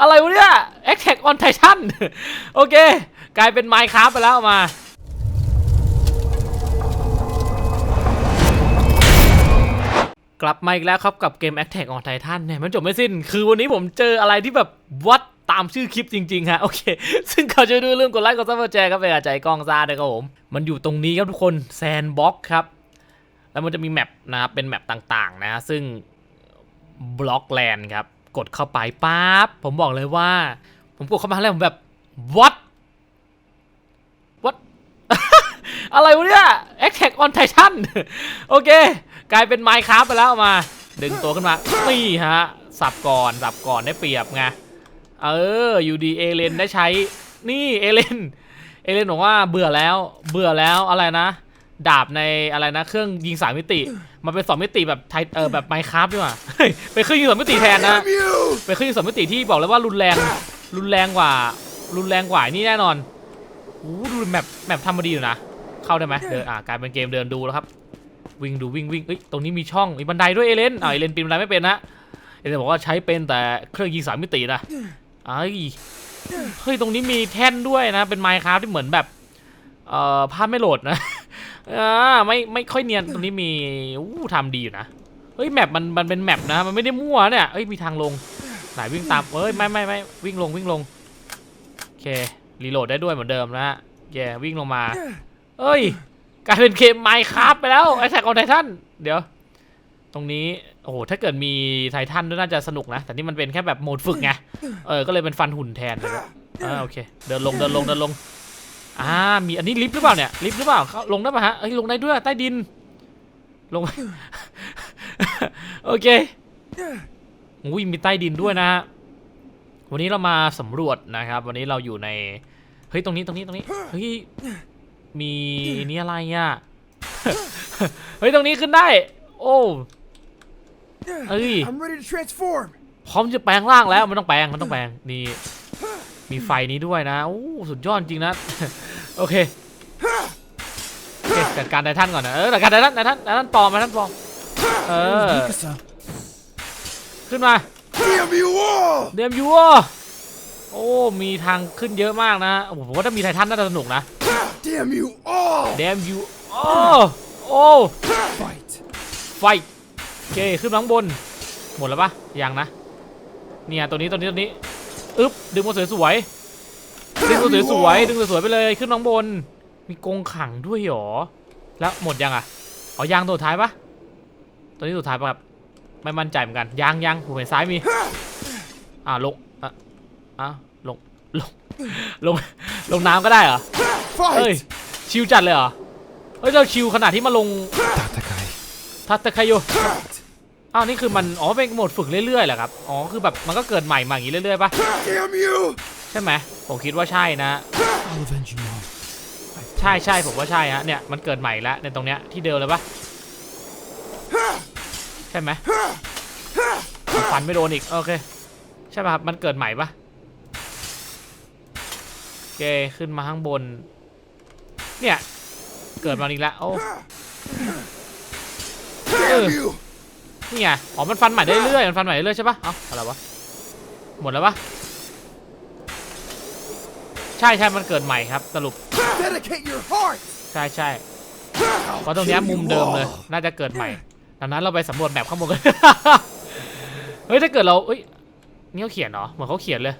อะไรวะเนี่ย Attack on Titan โอเค กลายเป็น Minecraft ไปแล้วมา กลับมาอีกแล้วครับกับเกม Attack on Titan เนี่ยมันจบไม่สิ้น คือวันนี้ผมเจออะไรที่แบบวัดตามชื่อคลิปจริงๆฮะโอเค ซึ่งเขาจะดูเรื่องกดไลค์กดซับสไครต์ครับเป็นกำลังใจกองซาด้วยครับผม มันอยู่ตรงนี้ครับทุกคนแซนบ็อกครับ แล้วมันจะมีแมปนะครับเป็นแมปต่างๆนะ ซึ่งบล็อกแลนด์ครับ กดเข้าไปปั๊บผมบอกเลยว่า ผมกดเข้ามาแล้วผมแบบ what what อะไรวะเนี่ย Attack on Titan โอเค กลายเป็น Minecraft ไปแล้วมา ดึงตัวขึ้นมานี่ฮะ สับก่อนสับก่อนได้เปรียบไง เอออยู่ดีเอเลนได้ใช้ นี่เอเลน เอเลนบอกว่าเบื่อแล้ว เบื่อแล้วอะไรนะ ดาบในอะไรนะเครื่องยิงสามมิติมันเป็นสองมิติแบบไทยเออแบบไมค์คราฟดีกว่าเฮ้ยเป็นเครื่องยิงสองมิติแทนนะ Damn you! เป็นเครื่องยิงสองมิติที่บอกเลยว่ารุนแรงรุนแรงกว่า รุนแรงกว่านี่แน่นอนโอ้ดูแมปแมปทำมาดีอยู่นะเข้าได้ไหมเดินอ่ากลายเป็นเกมเดินดูแล้วครับ วิ่งดูวิ่งวิ่งเอ้ยตรงนี้มีช่องมีบันไดด้วยเอเลนอ่าเอเลนปีนบันไดไม่เป็นนะเอเลนบอกว่าใช้เป็นแต่เครื่องยิงสามมิตินะไอ้ยเฮ้ยตรงนี้มีแท่นด้วยนะ เป็นไมค์คราฟที่เหมือนแบบเอ่อภาพไม่โหลดนะ อ่าไม่ไม่ค่อยเนียนตรงนี้มีอู้ทำดีอยู่นะเฮ้ยแมปมันมันเป็นแมปนะมันไม่ได้มั่วเนี่ยเอ้ยมีทางลงไหนวิ่งตามเอ้ยไม่ไม่ไม่วิ่งลงวิ่งลงโอเครีโหลดได้ด้วยเหมือนเดิมนะฮะแย่วิ่งลงมา เอ้ยกลายเป็นเกมไมค์ครับไปแล้วไอแท็กออนไททันเดี๋ยว ตรงนี้โอ้โหถ้าเกิดมีไททันด้วยน่าจะสนุกนะ แต่นี่มันเป็นแค่แบบโหมดฝึกไงเออก็เลยเป็นฟันหุ่นแทนเลยนะอ่าโอเค เดินลงเดินลงเดินลง อ่ามีอันนี้ลิฟต์หรือเปล่าเนี่ยลิฟต์หรือเปล่าเข้าลงได้ปะฮะเอ้ยลงได้ด้วยใต้ดิน ลง โอเคอุ้ยมีใต้ดินด้วยนะฮะวันนี้เรามาสำรวจนะครับ วันนี้เราอยู่ในเฮ้ยตรงนี้ตรงนี้ตรงนี้เฮ้ยมีนี่อะไรอะเฮ้ยตรงนี้ขึ้นได้ โอ้เอ้ย I'm ready to transform. พร้อมจะแปลงร่างแล้วมันต้องแปลงมันต้องแปลงนี่มีไฟนี้ด้วยนะโอ้สุดยอดจริงนะ โอเคโอเคจัดการไททันก่อนนะเออจัดการไททันไททันไททันปลอมไททันปลอมเออ Mikasa. ขึ้นมา Damn you all! เดมยูโอ้มีทางขึ้นเยอะมากนะโอ้โหผมว่าถ้ามีไททันน่าจะสนุกนะ Damn you all! เดมยูโอ้โอ้ Fight. ไฟโอเคขึ้นมาข้างบนหมดแล้วปะยังนะเนี่ยตัวนี้ตัวนี้ตัวนี้อึ๊บดึงมาสวยๆ ดึงมาสวยๆดึงสวยๆไปเลยขึ้นมาข้างบน มีกรงขังด้วยเหรอ แล้วหมดยังอะอ๋อยังตัวสุดท้ายปะตัวนี้สุดท้ายปะครับไม่มั่นใจเหมือนกันยังยังผมเห็นซ้ายมีอ่าลงอะอะลงลงลงลงน้ำก็ได้เหรอเฮ้ย Fight! ชิวจัดเลยเหรอเฮ้ยเราชิวขนาดที่มาลง Tatakai. ทัตตะคายโย Fight. อ้าวนี่คือมันอ๋อเป็นโหมดฝึกเรื่อยๆเหรอครับอ๋อคือแบบมันก็เกิดใหม่มาอย่างนี้เรื่อยๆปะ Damn you! ใช่ไหม ผมคิดว่าใช่นะ ใช่ใช่ผมว่าใช่ฮะเนี่ยมันเกิดใหม่แล้วในตรงเนี้ยที่เดิมเลยปะใช่ไหมฟันไม่โดนอีก โอเค ใช่ป่ะครับ มันเกิดใหม่ปะโอเค ขึ้นมาข้างบน เนี่ย เกิดมาอีกแล้ว โอ้นี่ไง อ๋อ มันฟันใหม่ได้เรื่อย มันฟันใหม่ได้เรื่อยใช่ปะเอ้าอะไรวะ หมดแล้วปะ ใช่ใช่มันเกิดใหม่ครับสรุป Dedicate your heart! ใช่ใช่ I'll เพราะตรงเนี้ย kill มุม you เดิมเลย all. น่าจะเกิดใหม่ดังนั้นเราไปสำรวจแบบข้างบนกันเฮ้ยถ้าเกิดเราเอ้ยนี่เขาเขียนเหรอเหมือนเขาเขียนเลย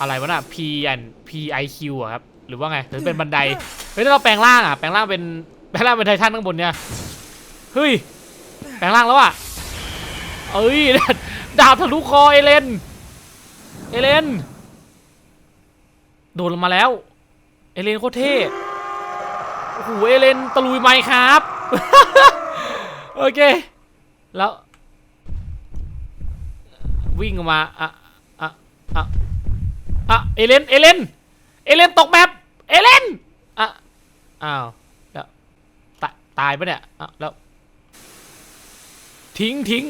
อะไรวะน่ะ P and P I Q อะครับหรือว่าไงหรือเป็นบันไดเฮ้ยถ้าเราแปลงร่างอะแปลงร่างเป็นแปลงร่างเป็นไททันข้างบนเนี่ยเฮ้ยแปลงร่างแล้วอะเอ้ยดาบทะลุคอเอเลนเอเลน โดนลงมาแล้ว เอเลนโคตรเท่โอ้โหเอเลนตะลุยไมครับ โอเค แล้ว วิ่งออกมาอะอะอะอะเอเลนเอเลนเอเลนตกแมปเอเลนอะอ้าวแล้วตาตายปะเนี่ยอ้าวแล้ว ทิ้งทิ้ง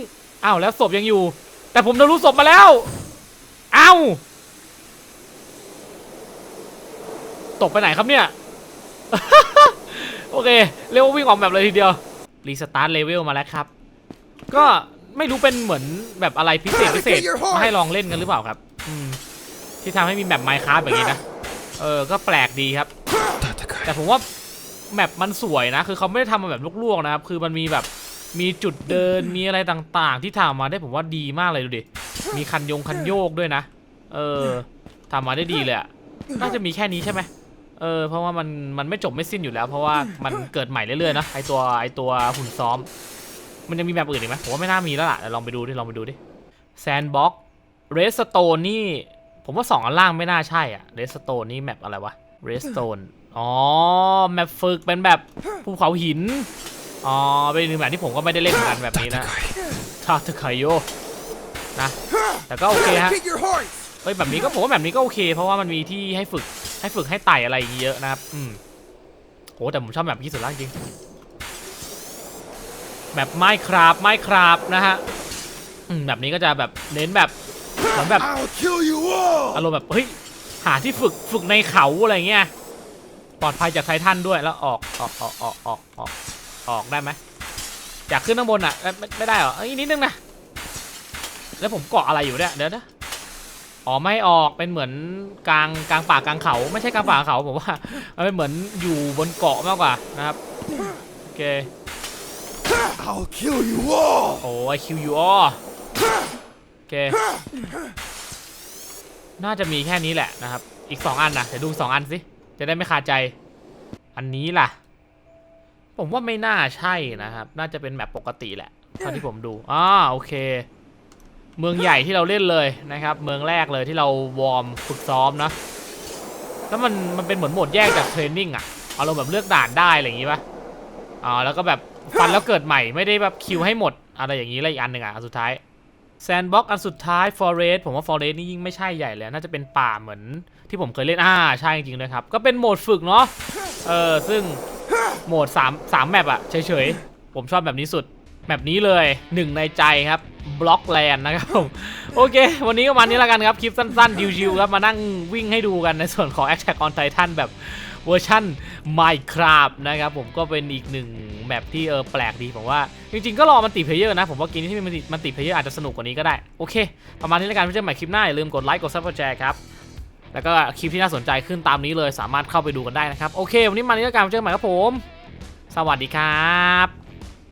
อ้าวแล้วศพยังอยู่ แต่ผมทะลุศพมาแล้ว อ้าว ตกไปไหนครับเนี่ย โอเคเรียกว่าวิ่งออกแบบเลยทีเดียว รีสตาร์ทเลเวลมาแล้วครับ ก็ไม่รู้เป็นเหมือนแบบอะไรพิเศษพิเศษมาให้ลองเล่นกันหรือเปล่าครับอืมที่ทำให้มีแมปไมค์คราฟแบบนี้นะ เออ ก็แปลกดีครับ แต่ผมว่าแมปมันสวยนะ คือเขาไม่ได้ทำมาแบบลวกๆนะครับ คือมันมีแบบมีจุดเดินมีอะไรต่างๆ ที่ทำมาได้ผมว่าดีมากเลยดูดิ มีคันยงคันโยกด้วยนะ เออทำมาได้ดีเลยอะน่าจะมีแค่นี้ใช่ไหม เออเพราะว่ามันมันไม่จบไม่สิ้นอยู่แล้ว เพราะว่ามันเกิดใหม่เรื่อยๆนะไอตัวไอตัวหุ่นซ้อม มันยังมีแบบอื่นอีกไหมผมว่าไม่น่ามีแล้วล่ะเดี๋ยวลองไปดูดิลองไปดูดิแซนบ็อกเรสโตนนี่ผมว่าสองอันล่างไม่น่าใช่อะเรสโตนนี่แมปอะไรวะเรสโตนอ๋อแมปฝึกเป็นแบบภูเขาหินอ๋อเป็นหนึ่งแบบที่ผมก็ไม่ได้เล่นเหมือนกันแบบนี้นะทาทาคายโยนะแต่ก็โอเคฮะ Locate your heart. เฮ้ยแบบนี้ก็ผมว่าแบบนี้ก็โอเค เพราะว่ามันมีที่ให้ฝึก ให้ฝึกให้ไต่อะไรอย่างงี้เยอะนะครับ อืมโหแต่ผมชอบแบบนี้สุดละจริง แบบไม้คราบไม้คราบนะฮะอืมแบบนี้ก็จะแบบเน้นแบบเหมือนแบบ I'll kill you all. อารมณ์แบบเฮ้ยหาที่ฝึกฝึกในเขาอะไรเงี้ยปลอดภัยจากไททันด้วยแล้วออกออกออกออกออกออกออกได้ไหมอยากขึ้นข้างบนอะเอ้ยไม่ไม่ได้เหรอเอ้ยนิดนึงนะแล้วผมเกาะอะไรอยู่เนี่ยเดี๋ยวนะ อ๋อไม่ออกเป็นเหมือนกลางกลางป่ากลางเขา ไม่ใช่กลางป่ากลางเขาผมว่ามันเป็นเหมือนอยู่บนเกาะมากกว่านะครับโอเค I'll kill you all. โอ้ไอคิวยูอโอเค น่าจะมีแค่นี้แหละนะครับ อีก 2 อันนะเดี๋ยวดูสองอันสิ จะได้ไม่คาใจ อันนี้ล่ะ ผมว่าไม่น่าใช่นะครับ น่าจะเป็นแบบปกติแหละเท่าที่ผมดูอ่าโอเค เมืองใหญ่ที่เราเล่นเลยนะครับ เมืองแรกเลยที่เราวอร์มฝึกซ้อมนะแล้วมันมันเป็นเหมือนโหมดแยกจากเทรนนิ่งอะเอาเราแบบเลือกด่านได้อะไรอย่างงี้ปะอ่าแล้วก็แบบฟันแล้วเกิดใหม่ไม่ได้แบบคิวให้หมดอะไรอย่างนี้อะไรอีกอันหนึ่งอะอันสุดท้ายแซนบ็อกอันสุดท้าย Forest ผมว่า Forest นี่ยิ่งไม่ใช่ใหญ่เลยน่าจะเป็นป่าเหมือนที่ผมเคยเล่นอ่าใช่จริงๆด้วยครับ ก็เป็นโหมดฝึกเนาะเออซึ่งโหมด3 3แมปอะเฉยๆ ผมชอบแบบนี้สุดแบบนี้เลยหนึ่งในใจครับ บล็อกแลนด์นะครับผมโอเค วันนี้ก็ประมาณนี้แล้วกันครับ คลิปสั้นๆดิวๆครับมานั่งวิ่งให้ดูกันในส่วนของ Attack on Titan แบบเวอร์ชั่น Minecraft นะครับผมก็เป็นอีกหนึ่งแมปที่เออแปลกดีผมว่า จริงๆก็รอมันติเพลเยอร์นะ ผมว่ากมนี้ที่มันติมันติเพลเยอร์อาจจะสนุกกว่านี้ก็ได้ โอเค ประมาณนี้แล้วกันเพื่อนๆใหม่คลิปหน้าอย่าลืมกดไลค์กดซับสไครต์ครับแล้วก็คลิปที่น่าสนใจขึ้นตามนี้เลยสามารถเข้าไปดูกันได้นะครับโอเค วันนี้มานี้แล้วกันเจอกันใหม่ครับผม สวัสดีครับ